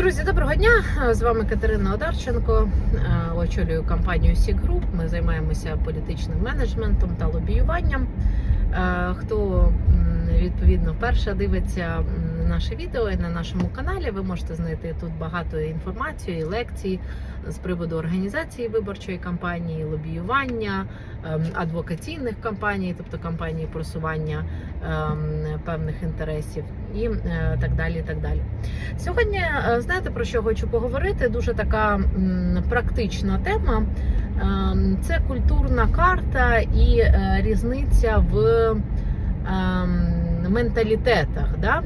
Друзі, доброго дня! З вами Катерина Одарченко. Е, Очолюю компанію Сі Груп. Ми займаємося політичним менеджментом та лобіюванням. Е, Хто відповідно перша дивиться наше відео і на нашому каналі, ви можете знайти тут багато інформації, лекцій з приводу організації виборчої кампанії, лобіювання, ем, адвокаційних кампаній, тобто кампанії просування ем, певних інтересів і е, так далі. так далі. Сьогодні е, знаєте про що хочу поговорити? Дуже така практична тема. Ем, Це культурна карта і е, різниця в менталітетах. Да?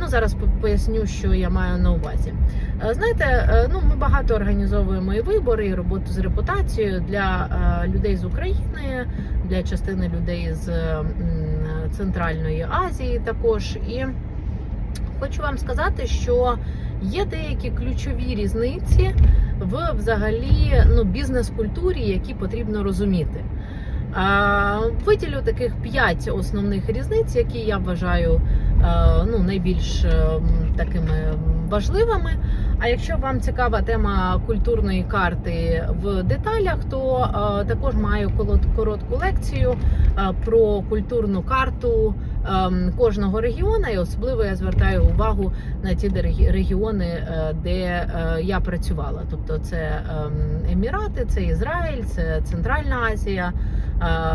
Ну, зараз поясню, що я маю на увазі. Е, Знаєте, е, ну ми багато організовуємо і вибори, і роботу з репутацією для е, людей з України, для частини людей з Центральної Азії також. І хочу вам сказати, що є деякі ключові різниці в взагалі ну, бізнес-культурі, які потрібно розуміти. Виділю таких п'ять основних різниць, які я вважаю ну, найбільш е, такими важливими. А якщо вам цікава тема культурної карти в деталях, то е, також маю коротку лекцію е, про культурну карту кожного регіону, і особливо я звертаю увагу на ті регіони, е, де е, я працювала. Тобто це ем, Емірати, це Ізраїль, це Центральна Азія, е,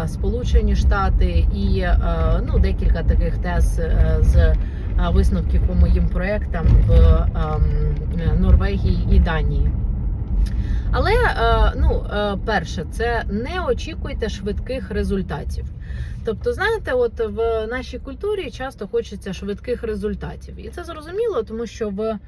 Сполучені Штати і е, ну, декілька таких тез е, з е, висновків по моїм проектам в ем, Норвегії і Данії. Але е, ну, е, перше, це не очікуйте швидких результатів. Тобто, знаєте, от в нашій культурі часто хочеться швидких результатів, і це зрозуміло, тому що в е,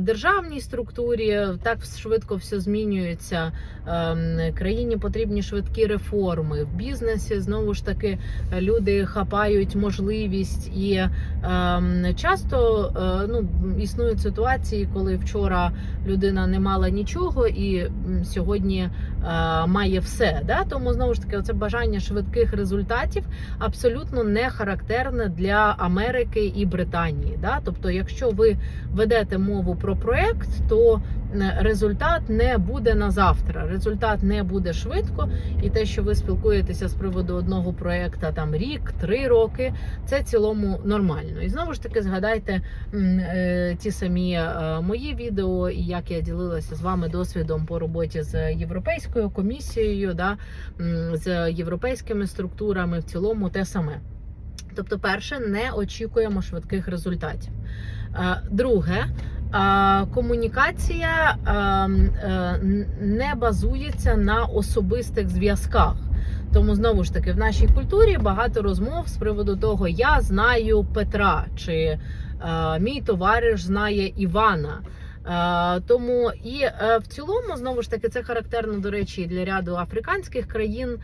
державній структурі так швидко все змінюється. Ем, Країні потрібні швидкі реформи. В бізнесі знову ж таки люди хапають можливість, і ем, часто е, ну, існують ситуації, коли вчора людина не мала нічого і сьогодні е, має все. Да? Тому знову ж таки, оце бажання швидких результатів абсолютно не характерне для Америки і Британії. Да? Тобто, якщо ви ведете мову про проект, то е, результат не буде на завтра. Результат не буде швидко, і те, що ви спілкуєтеся з приводу одного проекту там рік, три роки, це в цілому нормально. І знову ж таки згадайте е, ті самі е, мої відео, і як я ділилася з вами досвідом по роботі з європейською комісією, да, з європейськими структурами, в цілому те саме. Тобто, перше, не очікуємо швидких результатів. Е, Друге, комунікація е, е, не базується на особистих зв'язках. Тому знову ж таки в нашій культурі багато розмов з приводу того, я знаю Петра чи е, мій товариш знає Івана. Е, тому і в цілому, знову ж таки, це характерно, до речі, для ряду африканських країн,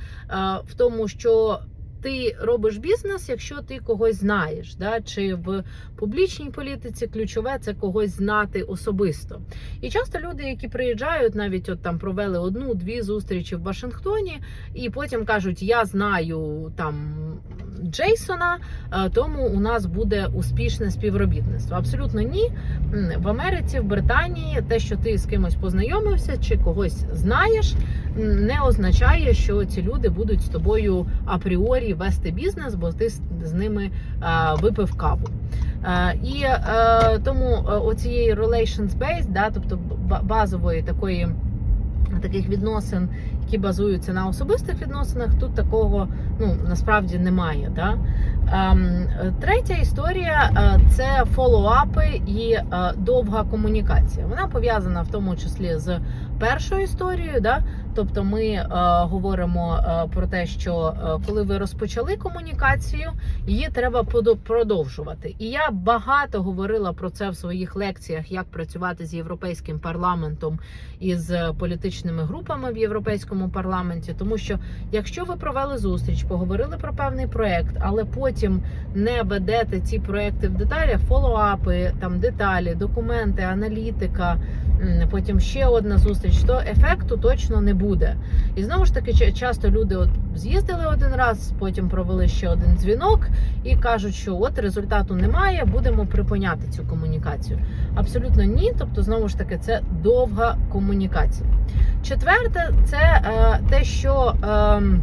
в тому, що ти робиш бізнес, якщо ти когось знаєш, да? чи в публічній політиці ключове це когось знати особисто. І часто люди, які приїжджають, навіть от там провели одну-дві зустрічі в Вашингтоні, і потім кажуть: Я знаю там Джейсона, е, тому у нас буде успішне співробітництво. Абсолютно ні. В Америці, в Британії, те, що ти з кимось познайомився чи когось знаєш, не означає, що ці люди будуть з тобою апріорі вести бізнес, бо ти з ними е, випив каву. Е, І тому оцієї relations based, да, тобто базової такої. Таких відносин, які базуються на особистих відносинах, тут такого ну насправді немає. Да? Ем, третя історія е, це фоллоуапи і е, довга комунікація. Вона пов'язана в тому числі з першою історією. Да? Тобто ми е, говоримо про те, що коли ви розпочали комунікацію, її треба продовжувати. І я багато говорила про це в своїх лекціях, як працювати з європейським парламентом і з політичними групами в європейському парламенті. Тому що якщо ви провели зустріч, поговорили про певний проект, але потім не ведете ці проекти в деталях, фоллоуапи, там деталі, документи, аналітика. Потім ще одна зустріч, то ефекту точно не буде. І знову ж таки, часто люди от з'їздили один раз, потім провели ще один дзвінок і кажуть, що от результату немає, будемо припиняти цю комунікацію. Абсолютно ні. Тобто, знову ж таки, це довга комунікація. Четверте, це е, те, що. ем,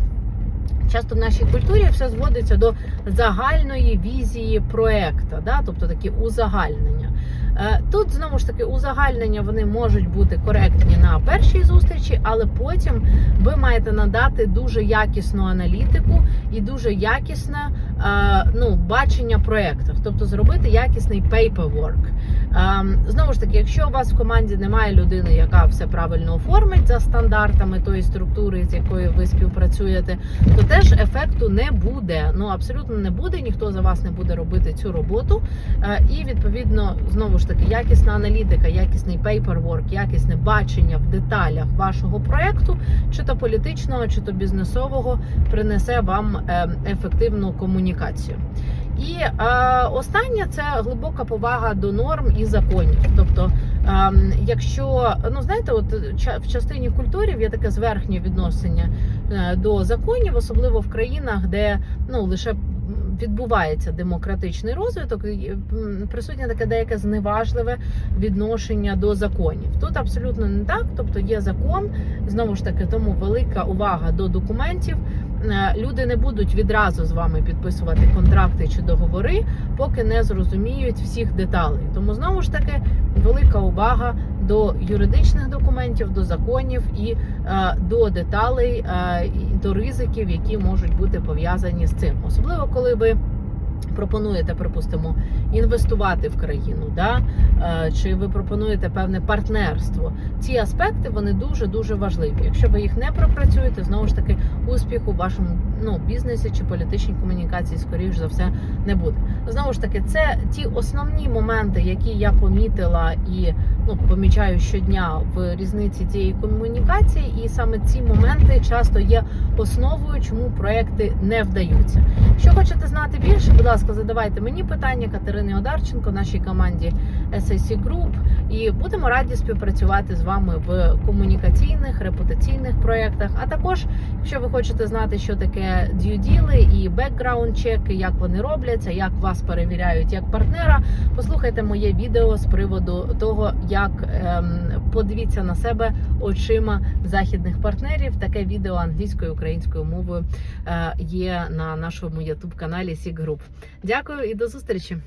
Часто в нашій культурі все зводиться до загальної візії проекту, да? тобто такі узагальнення. Е, Тут знову ж таки узагальнення вони можуть бути коректні на першій зустрічі, але потім ви маєте надати дуже якісну аналітику і дуже якісне е, ну, бачення проекту, тобто зробити якісний paperwork. Ем, Знову ж таки, якщо у вас в команді немає людини, яка все правильно оформить за стандартами тої структури, з якою ви співпрацюєте, то теж ефекту не буде. Ну абсолютно не буде. Ніхто за вас не буде робити цю роботу. Е, І відповідно, знову ж таки, якісна аналітика, якісний paperwork, якісне бачення в деталях вашого проекту, чи то політичного, чи то бізнесового, принесе вам е, ефективну комунікацію. І е, останнє це глибока повага до норм і законів. Тобто, е, якщо ну знаєте, от в частині культурів є таке зверхнє відношення е, до законів, особливо в країнах, де ну лише відбувається демократичний розвиток, і, присутнє таке деяке зневажливе відношення до законів. Тут абсолютно не так. Тобто є закон, знову ж таки, тому велика увага до документів. Е, Люди не будуть відразу з вами підписувати контракти чи договори, поки не зрозуміють всіх деталей. Тому знову ж таки велика увага до юридичних документів, до законів і е, до деталей, е, і до ризиків, які можуть бути пов'язані з цим, особливо коли ви. Пропонуєте, припустимо, інвестувати в країну, да? Е, чи ви пропонуєте певне партнерство. Ці аспекти вони дуже дуже важливі. Якщо ви їх не пропрацюєте, знову ж таки успіху в вашому ну, бізнесі чи політичній комунікації, скоріш за все, не буде. Знову ж таки, це ті основні моменти, які я помітила і ну, помічаю щодня в різниці цієї комунікації, і саме ці моменти часто є основою, чому проекти не вдаються. Якщо хочете знати більше, будь ласка, задавайте мені питання Катерини Одарченко, нашій команді SAC Group, і будемо раді співпрацювати з вами в комунікаційних, репутаційних проєктах. А також, якщо ви хочете знати, що таке діли і бекграунд чеки, як вони робляться, як вас перевіряють як партнера, послухайте моє відео з приводу того, як ем, подивіться на себе очима західних партнерів. Таке відео англійською українською мовою е, є на нашому youtube каналі Сік Group. Дякую і до зустрічі!